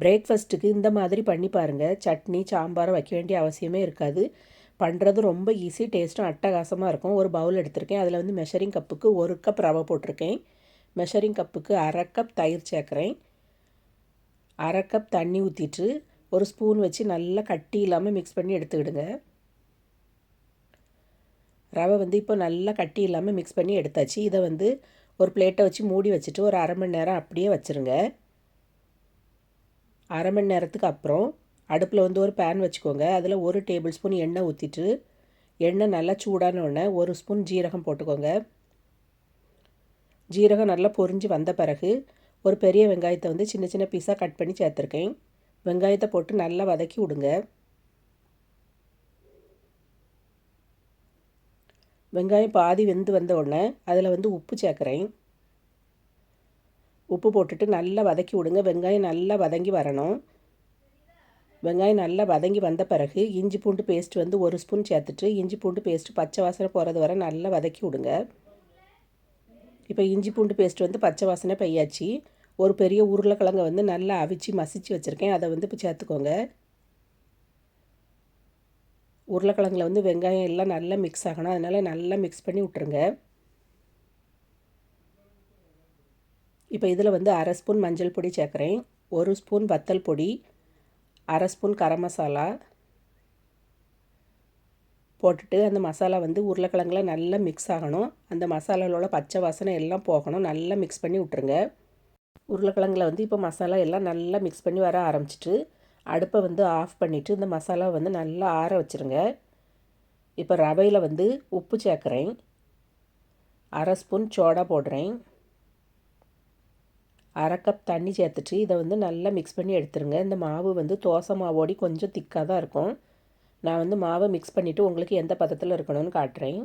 பிரேக்ஃபஸ்ட்டுக்கு இந்த மாதிரி பண்ணி பாருங்கள் சட்னி சாம்பார் வைக்க வேண்டிய அவசியமே இருக்காது. பண்ணுறது ரொம்ப ஈஸி டேஸ்ட்டும் அட்டகாசமாக இருக்கும். ஒரு பவுல் எடுத்திருக்கேன். அதில் வந்து மெஷரிங் கப்புக்கு ஒரு கப் ரவை போட்டிருக்கேன். மெஷரிங் கப்புக்கு அரை கப் தயிர் சேர்க்குறேன். அரை கப் தண்ணி ஊற்றிட்டு ஒரு ஸ்பூன் வச்சு நல்லா கட்டி இல்லாமல் மிக்ஸ் பண்ணி எடுத்துக்கிடுங்க. ரவை வந்து இப்போ நல்லா கட்டி இல்லாமல் மிக்ஸ் பண்ணி எடுத்தாச்சு. இதை வந்து ஒரு பிளேட்டை வச்சு மூடி வச்சுட்டு ஒரு அரை மணி நேரம் அப்படியே வச்சுருங்க. அரை மணி நேரத்துக்கு அப்புறம் அடுப்பில் வந்து ஒரு பேன் வச்சுக்கோங்க. அதில் ஒரு டேபிள் ஸ்பூன் எண்ணெய் ஊற்றிட்டு எண்ணெய் நல்லா சூடான உடனே ஒரு ஸ்பூன் ஜீரகம் போட்டுக்கோங்க. ஜீரகம் நல்லா பொரிஞ்சு வந்த பிறகு ஒரு பெரிய வெங்காயத்தை வந்து சின்ன சின்ன பீஸாக கட் பண்ணி சேர்த்துருக்கேன். வெங்காயத்தை போட்டு நல்லா வதக்கி விடுங்க. வெங்காயம் பாதி வெந்து வந்த உடனே அதில் வந்து உப்பு சேர்க்குறேன். உப்பு போட்டுட்டு நல்லா வதக்கி விடுங்க. வெங்காயம் நல்லா வதங்கி வரணும். வெங்காயம் நல்லா வதங்கி வந்த பிறகு இஞ்சி பூண்டு பேஸ்ட் வந்து ஒரு ஸ்பூன் சேர்த்துட்டு இஞ்சி பூண்டு பேஸ்ட்டு பச்சை வாசனை போகிறது வரை நல்லா வதக்கி விடுங்க. இப்போ இஞ்சி பூண்டு பேஸ்ட் வந்து பச்சை வாசனை பெய்யாச்சு. ஒரு பெரிய உருளைக்கிழங்கை வந்து நல்லா அவிச்சு மசிச்சு வச்சுருக்கேன். அதை வந்து இப்போ சேர்த்துக்கோங்க. உருளைக்கிழங்குல வந்து வெங்காயம் எல்லாம் நல்லா மிக்ஸ் ஆகணும். அதனால் நல்லா மிக்ஸ் பண்ணி விட்ருங்க இப்போ இதில் வந்து அரை ஸ்பூன் மஞ்சள் பொடி சேர்க்குறேன். ஒரு ஸ்பூன் வத்தல் பொடி அரை ஸ்பூன் கரம் மசாலா போட்டுட்டு அந்த மசாலா வந்து உருளைக்கிழங்குல நல்லா மிக்ஸ் ஆகணும். அந்த மசாலாவோட பச்சை வாசனை எல்லாம் போகணும். நல்லா மிக்ஸ் பண்ணி விட்ருங்க உருளைக்கிழங்குல வந்து இப்போ மசாலா எல்லாம் நல்லா மிக்ஸ் பண்ணி வர ஆரம்பிச்சிட்டு அடுப்பை வந்து ஆஃப் பண்ணிவிட்டு இந்த மசாலா வந்து நல்லா ஆற வச்சுருங்க. இப்போ ரவையில் வந்து உப்பு சேர்க்குறேன். அரை ஸ்பூன் சோடா போடுறேன். அரை கப் தண்ணி சேர்த்துட்டு இதை வந்து நல்லா மிக்ஸ் பண்ணி எடுத்துருங்க. இந்த மாவு வந்து தோசை மாவோடி கொஞ்சம் திக்காக தான் இருக்கும். நான் வந்து மாவை மிக்ஸ் பண்ணிவிட்டு உங்களுக்கு எந்த பதத்தில் இருக்கணும்னு காட்டுறேன்.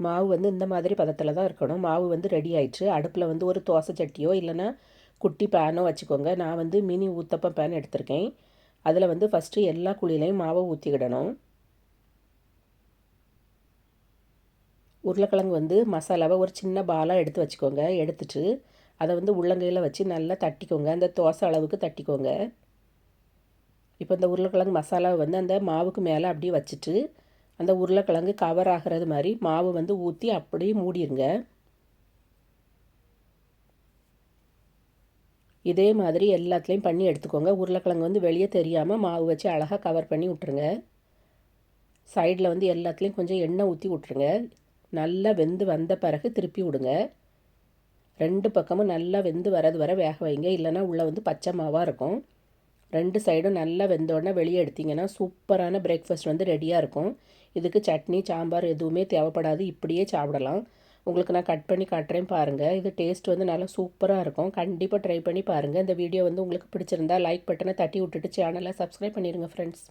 மாவு வந்து இந்த மாதிரி பதத்தில் தான் இருக்கணும். மாவு வந்து ரெடி ஆயிடுச்சு. அடுப்பில் வந்து ஒரு தோசை சட்டியோ இல்லைன்னா குட்டி பேனோ வச்சுக்கோங்க. நான் வந்து மினி ஊத்தப்பம் பேன் எடுத்திருக்கேன். அதில் வந்து ஃபஸ்ட்டு எல்லா குழியிலையும் மாவை ஊற்றிக்கிடணும் உருளைக்கிழங்கு வந்து மசாலாவை ஒரு சின்ன பாலாக எடுத்து வச்சுக்கோங்க. எடுத்துட்டு அதை வந்து உள்ளங்கையில் வச்சு நல்லா தட்டிக்கோங்க. அந்த தோசை அளவுக்கு தட்டிக்கோங்க. இப்போ இந்த உருளைக்கிழங்கு மசாலாவை வந்து அந்த மாவுக்கு மேலே அப்படியே வச்சுட்டு அந்த உருளைக்கிழங்கு கவர் ஆகிறது மாதிரி மாவு வந்து ஊற்றி அப்படியே மூடிடுங்க இதே மாதிரி எல்லாத்துலேயும் பண்ணி எடுத்துக்கோங்க. உருளைக்கிழங்கு வந்து வெளியே தெரியாமல் மாவு வச்சு அழகாக கவர் பண்ணி விட்ருங்க சைடில் வந்து எல்லாத்துலேயும் கொஞ்சம் எண்ணெய் ஊற்றி விட்ருங்க நல்லா வெந்து வந்த பிறகு திருப்பி விடுங்க. ரெண்டு பக்கமும் நல்லா வெந்து வரது வர வேக வைங்க. இல்லைனா உள்ளே வந்து பச்சை மாவாக இருக்கும். ரெண்டு சைடும் நல்லா வெந்தோடனே வெளியே எடுத்திங்கன்னா சூப்பரான பிரேக்ஃபாஸ்ட் வந்து ரெடியாக இருக்கும். இதுக்கு சட்னி சாம்பார் எதுவுமே தேவைப்படாது. இப்படியே சாப்பிடலாம். உங்களுக்கு நான் கட் பண்ணி காட்டுறேன் பாருங்கள் இது டேஸ்ட் வந்து நல்லா சூப்பராக இருக்கும். கண்டிப்பாக ட்ரை பண்ணி பாருங்கள் இந்த வீடியோ வந்து உங்களுக்கு பிடிச்சிருந்தா லைக் பட்டனை தட்டி விட்டுட்டு சேனலை சப்ஸ்கிரைப் பண்ணிடுங்க ஃப்ரெண்ட்ஸ்